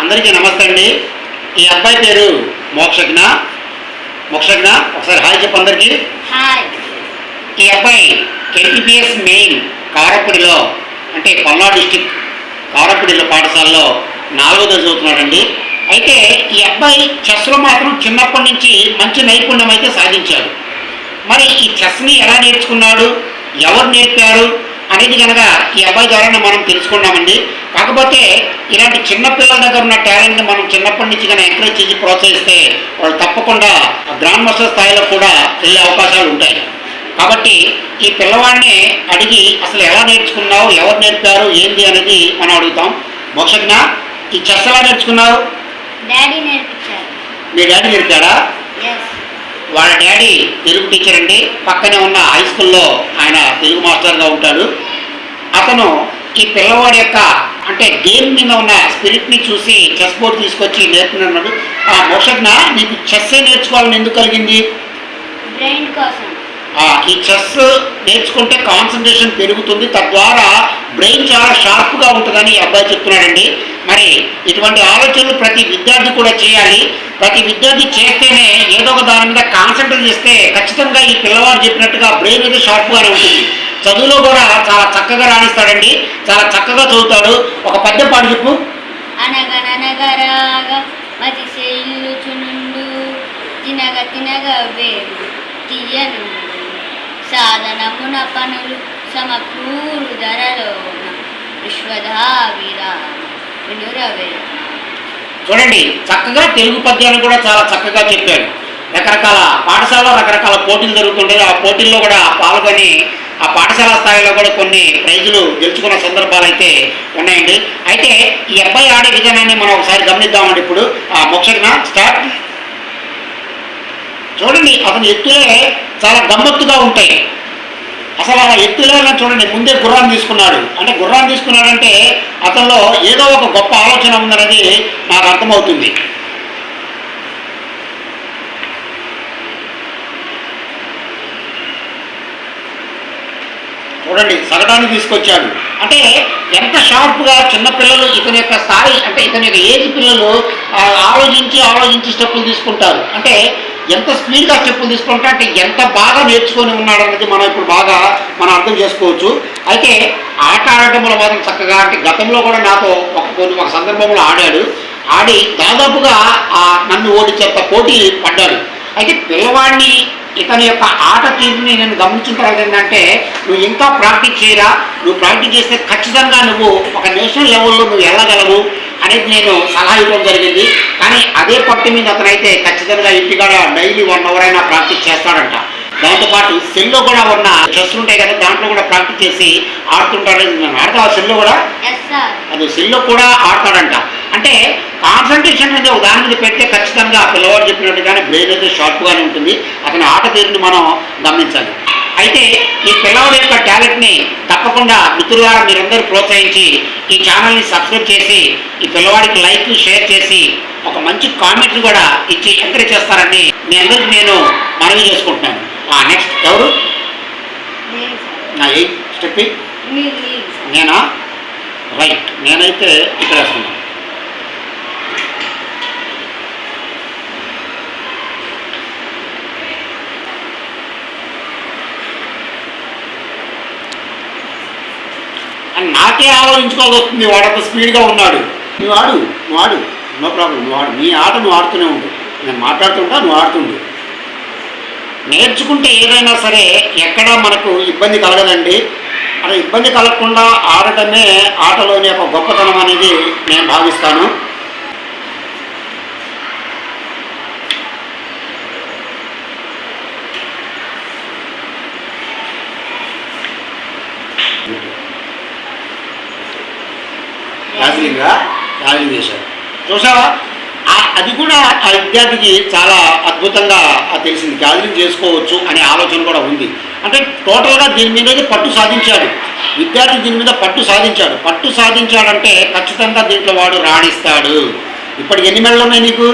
అందరికీ నమస్తే అండి. ఈ అబ్బాయి పేరు మోక్షజ్ఞ. మోక్షజ్ఞ ఒకసారి హాయ్ చెప్పు అందరికీ. హాయ్. ఈ అబ్బాయి ఎన్టీపీఎస్ మెయిన్ కారపూడిలో అంటే పల్నాడు డిస్టిక్ కారపూడిలో పాఠశాలలో నాలుగో చదువుతున్నాడండి. అయితే ఈ అబ్బాయి చెస్లో మాత్రం చిన్నప్పటి నుంచి మంచి నైపుణ్యం అయితే సాధించాడు. మరి ఈ చెస్ని ఎలా నేర్చుకున్నాడు? ఎవరు నేర్పారు? అనేది కనుక ఈ అబ్బాయి ద్వారానే మనం తెలుసుకున్నామండి కాకపోతే ఇలాంటి చిన్న పిల్లల దగ్గర ఉన్న టాలెంట్ని మనం చిన్నప్పటి నుంచి కనుక ఎంకరేజ్ చేసి ప్రోత్సహిస్తే వాళ్ళు తప్పకుండా గ్రాండ్ మాస్టర్ స్థాయిలో కూడా వెళ్ళే అవకాశాలు ఉంటాయి. కాబట్టి ఈ పిల్లవాడిని అడిగి అసలు ఎలా నేర్చుకున్నావు? ఎవరు నేర్పారు? ఏంది? అనేది మనం అడుగుతాం. మోక్షజ్ఞ ఈ చెస్ ఎలా నేర్చుకున్నావు? డాడీ నేర్పించారు. మీ డాడీ నేర్పాడా? వాళ్ళ డాడీ తెలుగు టీచర్ అండి. పక్కనే ఉన్న హై స్కూల్లో ఆయన తెలుగు మాస్టర్గా ఉంటాడు. అతను ఈ పిల్లవాడి యొక్క అంటే గేమ్ మీద ఉన్న స్పిరిట్ని చూసి చెస్ బోర్డ్ తీసుకొచ్చి నేర్పుతున్నాడు. ఆ మోషజ్ఞ నీకు చెస్ నేర్చుకోవాలని ఎందుకు కలిగింది? బ్రెయిన్ కోసం. ఈ చెస్ నేర్చుకుంటే కాన్సన్ట్రేషన్ పెరుగుతుంది. తద్వారా బ్రెయిన్ చాలా షార్ప్గా ఉంటుందని ఈ అబ్బాయి చెప్తున్నాడండి. మరి ఇటువంటి ఆలోచనలు ప్రతి విద్యార్థి కూడా చేయాలి. ప్రతి విద్యార్థి చేస్తేనే ఏదో ఒక దాని మీద కాన్సన్ట్రేట్ చేస్తే ఖచ్చితంగా ఈ పిల్లవాడు చెప్పినట్టుగా బ్రెయిన్ అయితే షార్ప్గానే ఉంటుంది. చదువులో కూడా చాలా చక్కగా రాణిస్తాడండి. చాలా చక్కగా చదువుతాడు. ఒక పద్యం పాడు చెప్పు. అనగననగరాగ మతి తినగ తినగ వేరు తీయనుండు. సాధనమున పనులు సమకూరు ధరలోన విశ్వధావిరామ వినురవేమ చూడండి చక్కగా తెలుగు పద్యాన్ని కూడా చాలా చక్కగా చెప్పాడు రకరకాల పాఠశాలలో రకరకాల పోటీలు జరుగుతుంటాయి ఆ పోటీల్లో కూడా పాల్గొని ఆ పాఠశాల స్థాయిలో కూడా కొన్ని ప్రైజులు గెలుచుకున్న సందర్భాలు అయితే ఉన్నాయండి. అయితే ఈ అబ్బాయి ఆడే విధానాన్ని మనం ఒకసారి గమనిద్దామండి ఇప్పుడు. ఆ మోక్షజ్ఞ స్టార్ట్. చూడండి అతని ఎత్తులే చాలా గమ్మత్తుగా ఉంటాయి. అసలు ఆ ఎత్తులేనా చూడండి ముందే గుర్రాన్ని తీసుకున్నాడు. అంటే గుర్రాన్ని తీసుకున్నాడంటే అతనిలో ఏదో ఒక గొప్ప ఆలోచన ఉందన్నది నాకు అర్థమవుతుంది. చూడండి సగటాన్ని తీసుకొచ్చాడు. అంటే ఎంత షార్ప్గా చిన్నపిల్లలు ఇతని యొక్క స్థాయి అంటే ఇతని యొక్క ఏజ్ పిల్లలు ఆలోచించి ఆలోచించి స్టెప్పులు తీసుకుంటారు. అంటే ఎంత స్పీడ్గా చెప్పులు తీసుకుంటా అంటే ఎంత బాగా నేర్చుకొని ఉన్నాడు అనేది మనం ఇప్పుడు బాగా మనం అర్థం చేసుకోవచ్చు. అయితే ఆట ఆడటంలో మాత్రం చక్కగా అంటే గతంలో కూడా నాతో ఒక కొన్ని ఒక సందర్భంలో ఆడాడు. ఆడి దాదాపుగా ఆ నన్ను ఓడించేంత పోటీ పడ్డాడు. అయితే పిల్లవాడిని ఇతని యొక్క ఆట తీరుని నేను గమనించిన తర్వాత ఏంటంటే నువ్వు ఇంకా ప్రాక్టీస్ చేయరా? నువ్వు ప్రాక్టీస్ చేస్తే ఖచ్చితంగా నువ్వు ఒక నేషనల్ లెవెల్లో నువ్వు వెళ్ళగలవు అనేది నేను సలహా ఇవ్వడం జరిగింది. కానీ అదే పట్టు మీద అతనైతే ఖచ్చితంగా ఇంటికాడ డైలీ వన్ అవర్ అయినా ప్రాక్టీస్ చేస్తాడంట. దాంతోపాటు సెల్లో కూడా ఉన్న చెస్ ఉంటాయి కదా దాంట్లో కూడా ప్రాక్టీస్ చేసి ఆడుతుంటాడని నేను ఆడతా సెల్లో కూడా? అది సెల్లో కూడా ఆడతాడంట. అంటే కాన్సన్ట్రేషన్ అనేది ఒక దాని మీద పెడితే ఖచ్చితంగా పిల్లవాడు చెప్పినట్టుగానే బ్రెయిన్ అయితే షార్ప్గానే ఉంటుంది. అతని ఆట తీరుని మనం గమనించాలి. అయితే ఈ పిల్లవాడి యొక్క టాలెంట్ని తప్పకుండా మిత్రులారా మీరందరూ ప్రోత్సహించి ఈ ఛానల్ని సబ్స్క్రైబ్ చేసి ఈ పిల్లవాడికి లైక్ షేర్ చేసి ఒక మంచి కామెంట్ కూడా ఇచ్చి ఎంకరేజ్ చేస్తారని మీ అందరికీ నేను మనవి చేసుకుంటున్నాను. నెక్స్ట్ ఎవరు? నా ఎయిట్ స్టెప్ నేనా? రైట్. నేనైతే ఇక్కడ వేస్తున్నాను అని నాకే ఆలోచించుకోవాల్సి వస్తుంది. వాడంత స్పీడ్గా ఉన్నాడు. నువ్వు ఆడు నువ్వు ఆడు నో ప్రాబ్లం నువ్వు ఆడు నీ ఆట నువ్వు ఆడుతూనే ఉండు. నేను మాట్లాడుతుంటా నువ్వు ఆడుతుండు నేర్చుకుంటే ఏదైనా సరే ఎక్కడా మనకు ఇబ్బంది కలగదండి. అలా ఇబ్బంది కలగకుండా ఆడటమే ఆటలోని ఒక గొప్పతనం అనేది నేను భావిస్తాను. దార్జిలింగా దార్జిలింగ్ చేశారు చూసావా అది కూడా ఆ విద్యార్థికి చాలా అద్భుతంగా తెలిసింది. దార్జిలింగ్ చేసుకోవచ్చు అనే ఆలోచన కూడా ఉంది. అంటే టోటల్గా దీని మీద పట్టు సాధించాడు. విద్యార్థి దీని మీద పట్టు సాధించాడు. పట్టు సాధించాడంటే ఖచ్చితంగా దీంట్లో వాడు రాణిస్తాడు. ఇప్పటికి ఎన్ని మెడలు ఉన్నాయి నీకు?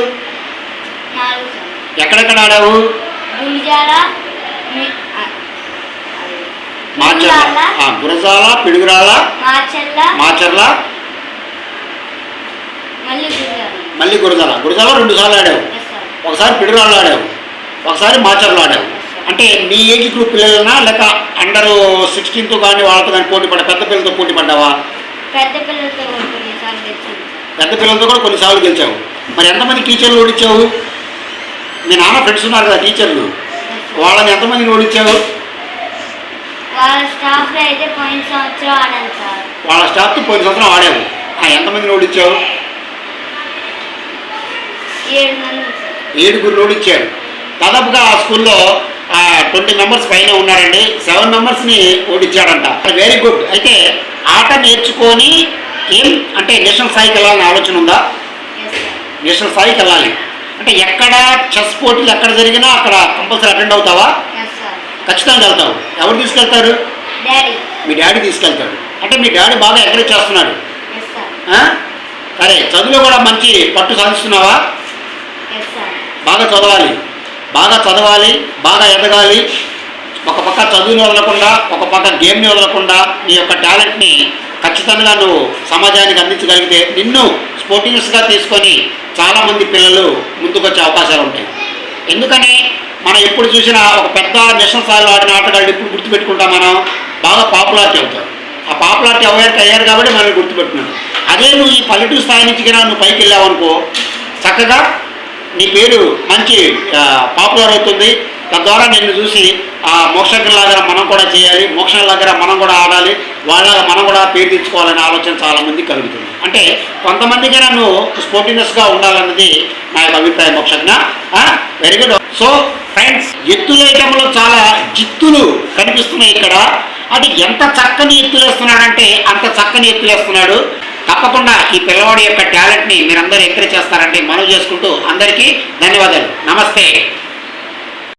ఎక్కడెక్కడ ఆడావు? గుంజాల మీ గురజాల పిడుగురాల మాచర్ల. మాచర్ల. మళ్ళీ గురజాల గురజాల రెండు సార్లు ఆడావు. ఒకసారి పిడుగురాళ్ళు ఆడావు. ఒకసారి మాచర్లు ఆడావు. అంటే నీ ఏజ్ గ్రూప్ పిల్లలనా లేక అండర్ సిక్స్టీన్త్ కానీ వాళ్ళతో కానీ పోటీ పడ్డా పెద్ద పిల్లలతో పోటీ పడ్డావా? పెద్ద పిల్లలతో కూడా కొన్నిసార్లు గెలిచావు. మరి ఎంతమంది టీచర్లు ఓడించావు మీ నాన్న ఫ్రెండ్స్ ఉన్నారు కదా టీచర్లు. వాళ్ళని ఎంతమందిని ఓడించావు వాళ్ళ స్టాఫ్తో పోయిన సంవత్సరం ఆడావు. ఎంతమందిని ఓడించావు ఏడుగురు ఓడించారు దాదాపుగా ఆ స్కూల్లో ట్వంటీ మెంబర్స్ పైన ఉన్నారండి. సెవెన్ మెంబర్స్ని ఓడించాడంట వెరీ గుడ్. అయితే ఆట నేర్చుకొని ఏం అంటే నేషనల్ స్థాయికి వెళ్ళాలని ఆలోచన ఉందా? నేషనల్ స్థాయికి వెళ్ళాలి. అంటే ఎక్కడ చెస్ పోటీలు ఎక్కడ జరిగినా అక్కడ కంపల్సరీ అటెండ్ అవుతావా? ఖచ్చితంగా వెళ్తావు. ఎవరు తీసుకెళ్తారు? మీ డాడీ తీసుకెళ్తాడు. అంటే మీ డాడీ బాగా ఎంకరేజ్ చేస్తున్నాడు. సార్ చదువులో కూడా మంచి పట్టు సాధిస్తున్నావా? బాగా చదవాలి. బాగా చదవాలి బాగా ఎదగాలి. ఒక పక్క చదువుని వదలకుండా ఒక పక్క గేమ్ని వదలకుండా నీ యొక్క టాలెంట్ని ఖచ్చితంగా నువ్వు సమాజానికి అందించగలిగితే నిన్ను స్పోర్టింగ్స్గా తీసుకొని చాలామంది పిల్లలు ముందుకొచ్చే అవకాశాలు ఉంటాయి ఎందుకని? మనం ఎప్పుడు చూసినా ఒక పెద్ద నేషనల్ స్థాయిలో ఆడిన ఆటగాళ్ళు ఇప్పుడు గుర్తుపెట్టుకుంటాం మనం? బాగా పాపులారిటీ అవుతారు. ఆ పాపులారిటీ అవ్వడానికి అయ్యారు కాబట్టి మనం గుర్తుపెట్టుకున్నాం అదే నువ్వు ఈ పల్లెటూరు స్థాయి నుంచి కన్నా నువ్వు పైకి వెళ్ళావు అనుకో చక్కగా నీ పేరు మంచి పాపులర్ అవుతుంది. తద్వారా నిన్ను చూసి ఆ మోక్షలాగా మనం కూడా చేయాలి మోక్షలాగా మనం కూడా ఆడాలి వాళ్ళగా మనం కూడా పేరు తెచ్చుకోవాలనే ఆలోచన చాలా మంది కలుగుతుంది. అంటే కొంతమందికి నన్ను స్పోర్టినెస్గా ఉండాలన్నది నా యొక్క అభిప్రాయం Mokshagna. Very good so friends ఎత్తులేయటంలో చాలా జిత్తులు కనిపిస్తున్నాయి ఇక్కడ. అది ఎంత చక్కని ఎత్తులేస్తున్నాడంటే అంత చక్కని ఎత్తులేస్తున్నాడు. తప్పకుండా ఈ పిల్లవాడి యొక్క టాలెంట్ని మీరందరూ ఎంకరేజ్ చేస్తారంటే మనవి చేసుకుంటూ అందరికీ ధన్యవాదాలు. నమస్తే.